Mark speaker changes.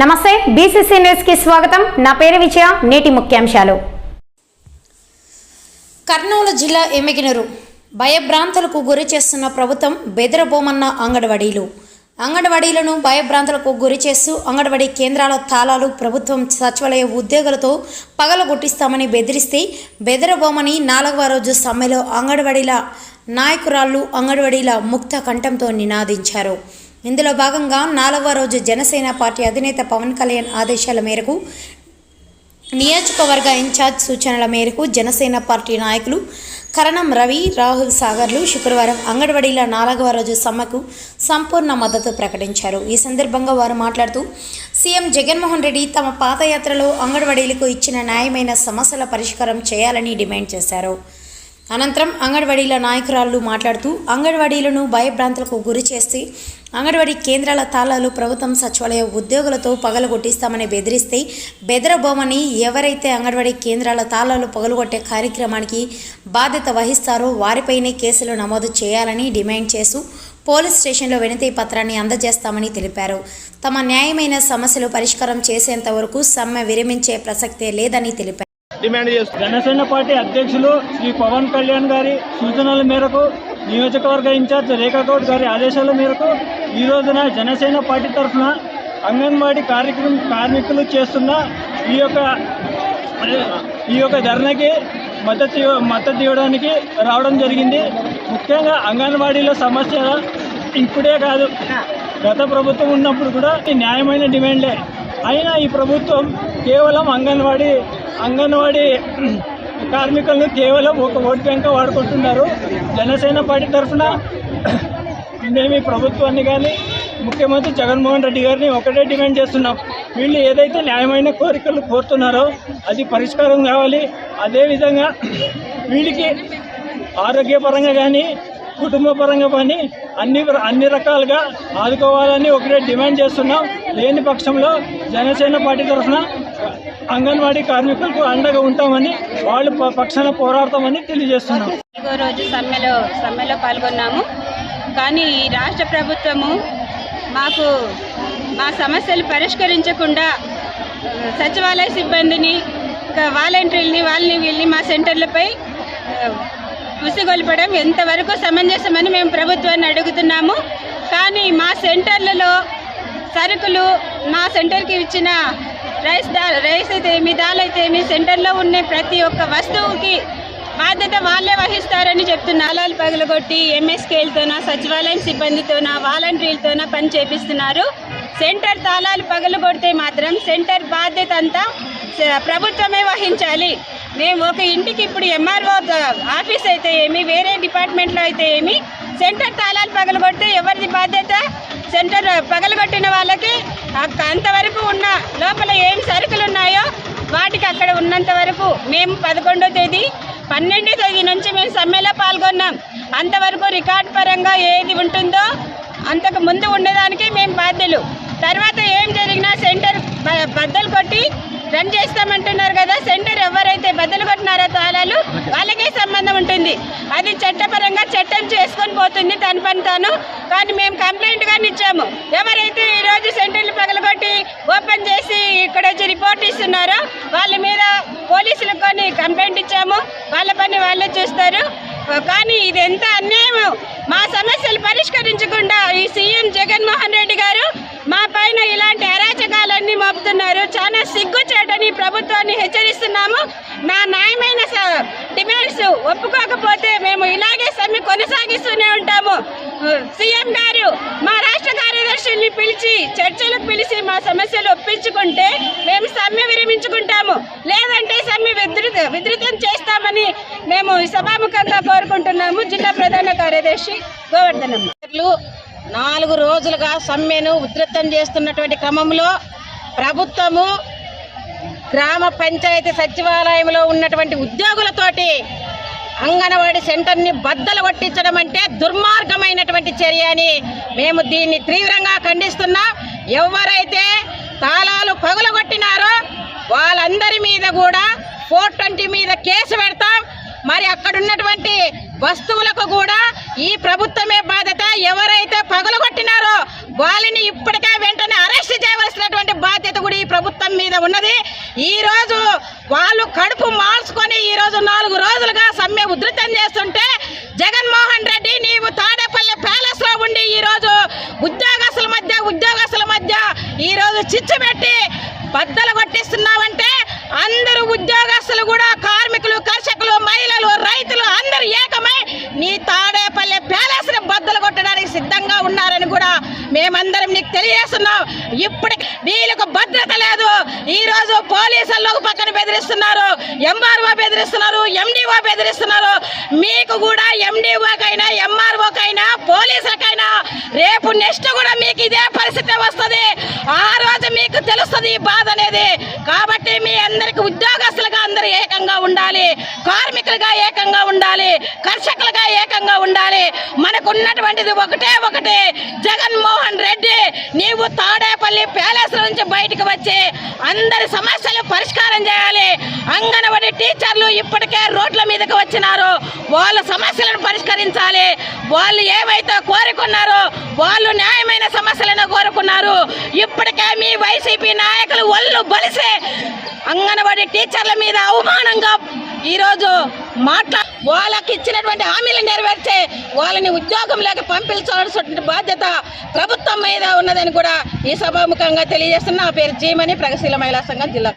Speaker 1: నమస్తే బీసీసీ న్యూస్కి స్వాగతం. నా పేరు విజయ నేటి ముఖ్యాంశాలు. కర్నూలు జిల్లా ఎమ్మిగినరు. భయభ్రాంతులకు గురి చేస్తున్న ప్రభుత్వం బెదరబోమన్న అంగన్వాడీలు. అంగన్వాడీలను భయభ్రాంతులకు గురి చేస్తూ అంగన్వాడీ కేంద్రాల తాళాలు ప్రభుత్వం సచివాలయ ఉద్యోగులతో పగలగొట్టిస్తామని బెదిరిస్తే బెదరబోమని నాలుగవ రోజు సమ్మెలో అంగన్వాడీల నాయకురాళ్ళు అంగన్వాడీల ముక్త కంఠంతో నినాదించారు. ఇందులో భాగంగా నాలుగవ రోజు జనసేన పార్టీ అధినేత పవన్ కళ్యాణ్ ఆదేశాల మేరకు నియోజకవర్గ ఇన్ఛార్జ్ సూచనల మేరకు జనసేన పార్టీ నాయకులు కరణం రవి రాహుల్ సాగర్లు శుక్రవారం అంగన్వాడీల నాలుగవ రోజు సమ్మెకు సంపూర్ణ మద్దతు ప్రకటించారు. ఈ సందర్భంగా వారు మాట్లాడుతూ సీఎం జగన్మోహన్ రెడ్డి తమ పాదయాత్రలో అంగన్వాడీలకు ఇచ్చిన న్యాయమైన సమస్యల పరిష్కారం చేయాలని డిమాండ్ చేశారు. అనంతరం అంగన్వాడీల నాయకురాళ్ళు మాట్లాడుతూ అంగన్వాడీలను భయభ్రాంతులకు గురి చేసి అంగన్వాడీ కేంద్రాల తాళాలు ప్రభుత్వం సచివాలయ ఉద్యోగులతో పగలగొట్టిస్తామని బెదిరిస్తే బెదరబోమని ఎవరైతే అంగన్వాడీ కేంద్రాల తాళాలు పగలగొట్టే కార్యక్రమానికి బాధ్యత వహిస్తారో వారిపైనే కేసులు నమోదు చేయాలని డిమాండ్ చేస్తూ పోలీస్ స్టేషన్లో వినతి పత్రాన్ని అందజేస్తామని తెలిపారు. తమ న్యాయమైన సమస్యలు పరిష్కారం చేసేంత వరకు సమ్మె విరమించే ప్రసక్తే లేదని తెలిపారు.
Speaker 2: డిమాండ్ చేస్తుంది
Speaker 3: జనసేన పార్టీ అధ్యక్షులు శ్రీ పవన్ కళ్యాణ్ గారి సూచనల మేరకు నియోజకవర్గ ఇన్ఛార్జ్ రేఖాగౌడ్ గారి ఆదేశాల మేరకు ఈ రోజున జనసేన పార్టీ తరఫున అంగన్వాడీ కార్యక్రమం కార్మికులు చేస్తున్న ఈ యొక్క ఈ యొక్క ధర్నకి మద్దతు మద్దతు ఇవ్వడానికి రావడం జరిగింది. ముఖ్యంగా అంగన్వాడీల సమస్య ఇప్పుడే కాదు. గత ప్రభుత్వం ఉన్నప్పుడు కూడా న్యాయమైన డిమాండ్లే. అయినా ఈ ప్రభుత్వం కేవలం అంగన్వాడీ అంగన్వాడీ కార్మికులను కేవలం ఒక ఓటు బ్యాంక్ వాడుకుంటున్నారు. జనసేన పార్టీ తరఫున మేము ఈ ప్రభుత్వాన్ని కానీ ముఖ్యమంత్రి జగన్మోహన్ రెడ్డి గారిని ఒకటే డిమాండ్ చేస్తున్నాం. వీళ్ళు ఏదైతే న్యాయమైన కోరికలు కోరుతున్నారో అది పరిష్కారం కావాలి. అదేవిధంగా వీళ్ళకి ఆరోగ్యపరంగా కానీ కుటుంబ పరంగా కానీ అన్ని అన్ని రకాలుగా ఆదుకోవాలని ఒకటే డిమాండ్ చేస్తున్నాం. లేని పక్షంలో జనసేన పార్టీ తరఫున అంగన్వాడీ కార్మికులకు అండగా ఉంటామని వాళ్ళు పక్షాన పోరాడతామని తెలియజేస్తున్నాం.
Speaker 4: నాలుగో రోజు సమ్మెలో సమ్మెలో పాల్గొన్నాము. కానీ ఈ రాష్ట్ర ప్రభుత్వము మాకు మా సమస్యలు పరిష్కరించకుండా సచివాలయ సిబ్బందిని వాలంటీర్ని వాళ్ళని వీళ్ళని మా సెంటర్లపై ఉసిగొల్పడం ఎంతవరకు సమంజసమని మేము ప్రభుత్వాన్ని అడుగుతున్నాము. కానీ మా సెంటర్లలో సరుకులు మా సెంటర్కి ఇచ్చిన రైస్ దా రైస్ అయితే ఏమి దాల్ అయితే ఏమి సెంటర్లో ఉన్న ప్రతి ఒక్క వస్తువుకి బాధ్యత వాళ్ళే వహిస్తారని చెప్తున్నారు అలాలు పగలగొట్టి ఎంఎస్కేలతోన సచివాలయం సిబ్బందితోన వాలంటీర్లతోన పని చేపిస్తున్నారు. సెంటర్ తాళాలు పగలగొడితే మాత్రం సెంటర్ బాధ్యత అంతా ప్రభుత్వమే వహించాలి. మేము ఒక ఇంటికి ఇప్పుడు ఎంఆర్ఓ ఆఫీస్ అయితే ఏమి వేరే డిపార్ట్మెంట్లో అయితే ఏమి సెంటర్ తాళాలు పగలగొడితే ఎవరిది బాధ్యత? సెంటర్ పగలగొట్టిన వాళ్ళకి అక్క- అంతవరకు ఉన్న లోపల ఏం సరుకులు ఉన్నాయో వాటికి అక్కడ ఉన్నంత వరకు మేము పదకొండో తేదీ పన్నెండో తేదీ నుంచి మేము సమ్మెలో పాల్గొన్నాం. అంతవరకు రికార్డ్ పరంగా ఏది ఉంటుందో అంతకు ముందు ఉండేదానికి మేము బాధ్యులు. తర్వాత ఏం జరిగినా సెంటర్ బ- బద్దలు కొట్టి రన్ చేస్తామంటున్నారు కదా సెంటర్ ఎవరైతే బద్దలు కొట్టినారో తాళాలు వాళ్ళకే సంబంధం ఉంటుంది. అది చట్టపరంగా చట్టం చేసుకొని పోతుంది తన పని తాను. కానీ మేము కంప్లైంట్ ఇచ్చాము. ఎవరైతే ఈరోజు సెంటర్లు పగలగొట్టి ఓపెన్ చేసి ఇక్కడ వచ్చి రిపోర్ట్ ఇస్తున్నారో వాళ్ళ మీద పోలీసులకు కొన్ని కంప్లైంట్ ఇచ్చాము. వాళ్ళ పని వాళ్ళే చూస్తారు. కానీ ఇది ఎంత అన్యాయం మా సమస్యలు పరిష్కరించకుండా ఈ సీఎం జగన్మోహన్ రెడ్డి గారు మా పైన ఇలాంటి అరాచకాలన్నీ మోపుతున్నారు. చాలా సిగ్గుచేటని ప్రభుత్వాన్ని హెచ్చరిస్తున్నాము. నా న్యాయమైన స- డిమాండ్స్ ఒప్పుకోకపోతే మేము ఇలాగే సమ్మె కొనసాగిస్తూనే ఉంటాము. సీఎం గారు మా రాష్ట్ర కార్యదర్శుల్ని పిలిచి చర్చలకు పిలిచి మా సమస్యలు ఒప్పించుకుంటే మేము సమ్మె విరమించుకుంటాము. లేదంటే సమ్మె విధృత విధృతం చేస్తామని మేము సభాముఖంగా కోరుకుంటున్నాము. జిల్లా ప్రధాన కార్యదర్శి గోవర్ధనమ్మ.
Speaker 5: నాలుగు రోజులుగా సమ్మెను ఉధృతం చేస్తున్నటువంటి క్రమంలో ప్రభుత్వము గ్రామ పంచాయతీ సచివాలయంలో ఉన్నటువంటి ఉద్యోగులతోటి అంగన్వాడీ సెంటర్ని బద్దలు కొట్టించడం అంటే దుర్మార్గమైనటువంటి చర్య అని మేము దీన్ని తీవ్రంగా ఖండిస్తున్నాం. ఎవరైతే తాళాలు పగులగొట్టినారో వాళ్ళందరి మీద కూడా ఫోర్ ట్వంటీ మీద కేసు పెడతాం. మరి అక్కడ ఉన్నటువంటి వస్తువులకు కూడా ఈ ప్రభుత్వమే బాధ్యత. ఎవరైతే పగలగొట్టినారో వాళ్ళని ఇప్పటికే వెంటనే అరెస్ట్ చేయవలసినటువంటి బాధ్యత కూడా ఈ ప్రభుత్వం మీద ఉన్నది. ఈ రోజు వాళ్ళు కడుపు మార్చుకొని ఈ రోజు నాలుగు రోజులుగా సమ్మె ఉధృతం చేస్తుంటే జగన్మోహన్ రెడ్డి నీవు తాడేపల్లి ప్యాలెస్లో ఉండి ఈ రోజు ఉద్యోగస్తుల మధ్య ఉద్యోగస్తుల మధ్య ఈ రోజు చిచ్చు పెట్టి బద్దలు కొట్టిస్తున్నావంటే అందరూ ఉద్యోగస్తులు కూడా కార్మికులు కర్షకులు మహిళలు రైతులు అందరూ ఏకమై నీ తాడేపల్లి ప్యాలెస్ని బద్దలు కొట్టడానికి సిద్ధంగా ఉన్నారని కూడా మేమందరం నీకు తెలియజేస్తున్నాం ఇప్పటికి వీళ్ళకు భద్రత లేదు. ఈ రోజు పోలీసులు పక్కన బెదిరిస్తున్నారు. ఎంఆర్ఓ బెదిరిస్తున్నారు. ఎండిఓ బెదిరిస్తున్నారు. మీకు కూడా ఎండిఓకైనా ఎంఆర్ఓకైనా పోలీసులకైనా రేపు నెక్స్ట్ కూడా మీకు ఇదే పరిస్థితి వస్తుంది. ఆ మీకు తెలుస్తుంది ఈ బాధ అనేది. కాబట్టి మీ అందరికి ఉద్యోగస్తులుగా అందరూ ఏకంగా ఉండాలి. కార్మికులుగా ఏకంగా ఉండాలి. కర్షకులుగా ఏకంగా ఉండాలి. మనకు ఉన్నటువంటిది ఒకటే ఒకటి. జగన్మోహన్ రెడ్డి నీవు తాడేపల్లి ప్యాలెస్ నుంచి బయటకు వచ్చి అందరి సమస్యలు పరిష్కారం చేయాలి. అంగన్వాడీ టీచర్లు ఇప్పటికే రోడ్ల మీదకి వచ్చినారు. వాళ్ళ సమస్యలను పరిష్కరించాలి. వాళ్ళు ఏవైతే కోరుకున్నారో వాళ్ళు న్యాయమైన సమస్యలను కోరుకున్నారు. ఇప్పటికే మీ వైసీపీ నాయకులు ఒళ్ళు బలిసే అంగన్వాడీ టీచర్ల మీద అవమానంగా ఈరోజు మాట్లా వాళ్ళకి ఇచ్చినటువంటి హామీలు నెరవేర్చే వాళ్ళని ఉద్యోగంలోకి పంపించాల్సినటువంటి బాధ్యత ప్రభుత్వం మీద ఉన్నదని కూడా ఈ సభాముఖంగా తెలియజేస్తున్న. నా పేరు జీమని ప్రగతిశీల మహిళా సంఘం జిల్లా